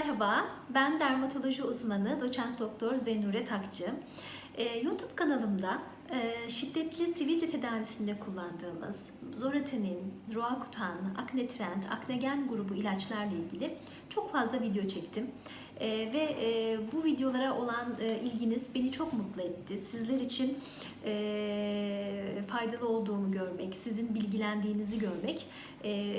Merhaba, ben dermatoloji uzmanı doçent doktor Zenure Takçı. Ee, YouTube kanalımda e, şiddetli sivilce tedavisinde kullandığımız Zoratenin, Roakutan, Aknetrend, Aknegen grubu ilaçlarla ilgili çok fazla video çektim. Ee, ve e, bu videolara olan e, ilginiz beni çok mutlu etti. Sizler için e, faydalı olduğumu görmek, sizin bilgilendiğinizi görmek e,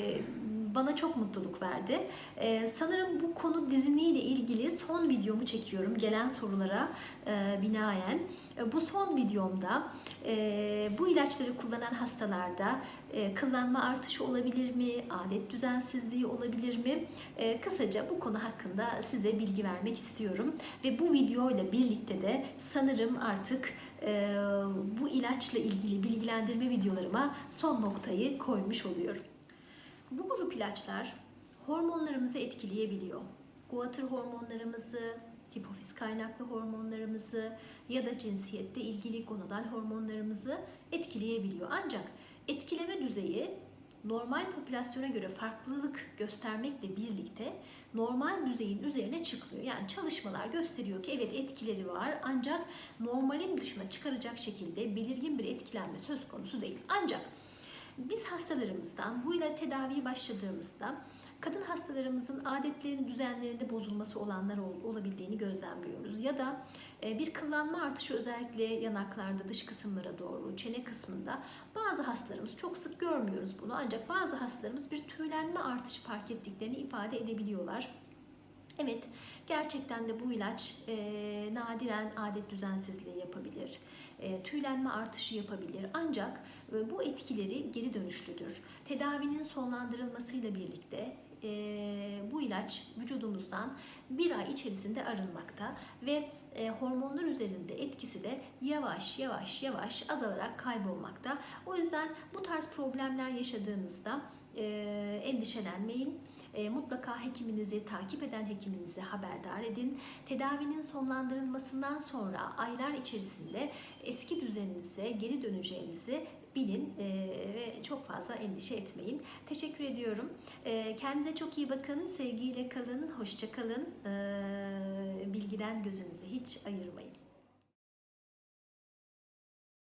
bana çok mutluluk verdi. Ee, sanırım bu konu diziniyle ilgili son videomu çekiyorum gelen sorulara e, binaen. E, bu son videomda e, bu ilaçları kullanan hastalarda e, kıllanma artışı olabilir mi, adet düzensizliği olabilir mi? E, kısaca bu konu hakkında size bilgi vermek istiyorum. Ve bu videoyla birlikte de sanırım artık e, bu ilaçla ilgili bilgilendirme videolarıma son noktayı koymuş oluyorum. Bu grup ilaçlar hormonlarımızı etkileyebiliyor. Guatr hormonlarımızı, hipofiz kaynaklı hormonlarımızı ya da cinsiyette ilgili gonadal hormonlarımızı etkileyebiliyor. Ancak etkileme düzeyi normal popülasyona göre farklılık göstermekle birlikte normal düzeyin üzerine çıkmıyor. Yani çalışmalar gösteriyor ki evet etkileri var ancak normalin dışına çıkaracak şekilde belirgin bir etkilenme söz konusu değil. Ancak biz hastalarımızdan bu ile tedaviye başladığımızda kadın hastalarımızın adetlerinin düzenlerinde bozulması olanlar olabildiğini gözlemliyoruz. Ya da e, bir kıllanma artışı özellikle yanaklarda dış kısımlara doğru çene kısmında bazı hastalarımız çok sık görmüyoruz bunu ancak bazı hastalarımız bir tüylenme artışı fark ettiklerini ifade edebiliyorlar. Evet, gerçekten de bu ilaç e, nadiren adet düzensizliği yapabilir, e, tüylenme artışı yapabilir. Ancak e, bu etkileri geri dönüşlüdür. Tedavinin sonlandırılmasıyla birlikte e, bu ilaç vücudumuzdan bir ay içerisinde arınmakta ve e, hormonlar üzerinde etkisi de yavaş yavaş yavaş azalarak kaybolmakta. O yüzden bu tarz problemler yaşadığınızda e, endişelenmeyin. E, mutlaka hekiminizi, takip eden hekiminizi haberdar edin. Tedavinin sonlandırılmasından sonra aylar içerisinde eski düzeninize geri döneceğinizi bilin e, ve çok fazla endişe etmeyin. Teşekkür ediyorum. E, kendinize çok iyi bakın. Sevgiyle kalın, hoşça kalın. E, bilgiden gözünüzü hiç ayırmayın.